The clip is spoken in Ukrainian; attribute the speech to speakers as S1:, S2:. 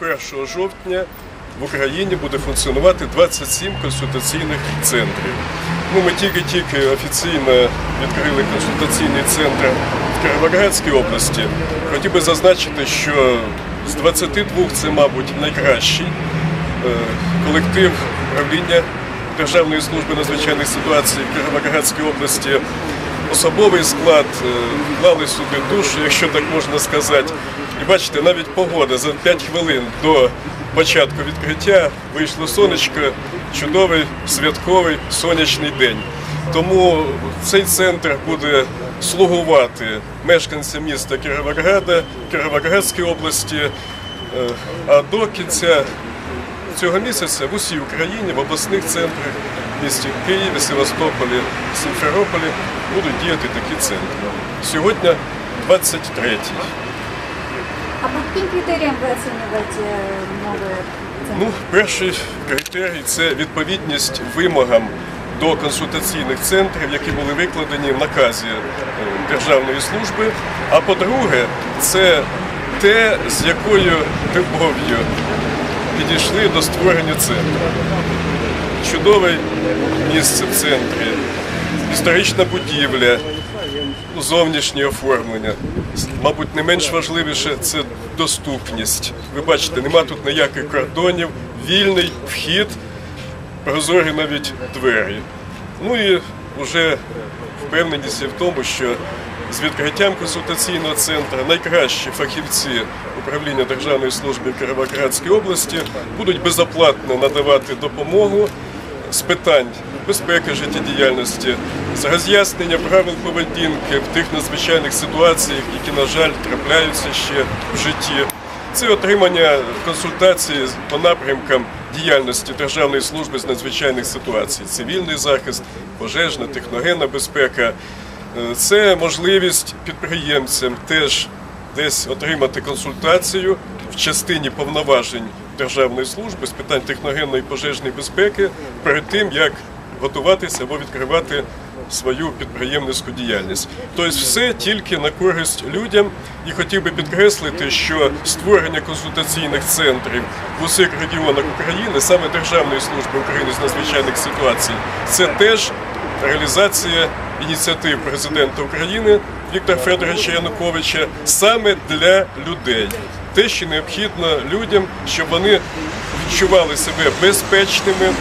S1: Першого жовтня в Україні буде функціонувати 27 консультаційних центрів. Ну, ми тільки-тільки офіційно відкрили консультаційний центр в Кіровоградській області. Хотів би зазначити, що з 22 це, мабуть, найкращий е, колектив управління Державної служби надзвичайних ситуацій в Кіровоградській області. Особовий склад е, вклали сюди душу, якщо так можна сказати. І бачите, навіть погода за 5 хвилин до початку відкриття вийшло сонечко, чудовий святковий сонячний день. Тому цей центр буде слугувати мешканцям міста Кіровограда, Кіровоградської області. Е, А до кінця цього місяця в усій Україні в обласних центрах в місті Києві, Севастополі, Сімферополі будуть діяти такі центри. Сьогодні 23-й.
S2: А по каким критериям вы оцениваете новые центры?
S1: Ну, перший критерій це відповідність вимогам до консультаційних центрів, які були викладені в наказі е, Державної служби. А по-друге, це те, з якою любов'ю підійшли до створення центру. Чудове місце в центрі, історична будівля, зовнішнє оформлення. Мабуть, не менш важливіше це доступність. Ви бачите, нема тут ніяких кордонів, вільний вхід, прозорі навіть двері. Ну і вже впевненість в тому, що з відкриттям консультаційного центру найкращі фахівці управління Державної служби Кіровоградської області будуть безоплатно надавати допомогу з питань безпеки життєдіяльності, з роз'яснення правил поведінки в тих надзвичайних ситуаціях, які, на жаль, трапляються ще в житті. Це отримання консультації по напрямкам діяльності Державної служби з надзвичайних ситуацій, цивільний захист, пожежна, техногенна безпека. Е, Це можливість підприємцям теж десь отримати консультацію в частині повноважень Державної служби з питань техногенної пожежної безпеки перед тим, як готуватися або відкривати свою підприємницьку діяльність. Тобто все тільки на користь людям. І хотів би підкреслити, що створення консультаційних центрів в усіх регіонах України, саме Державної служби України з надзвичайних ситуацій, це теж реалізація ініціатив президента України Віктора Федоровича Януковича саме для людей. Те, що необхідно людям, щоб вони відчували себе безпечними,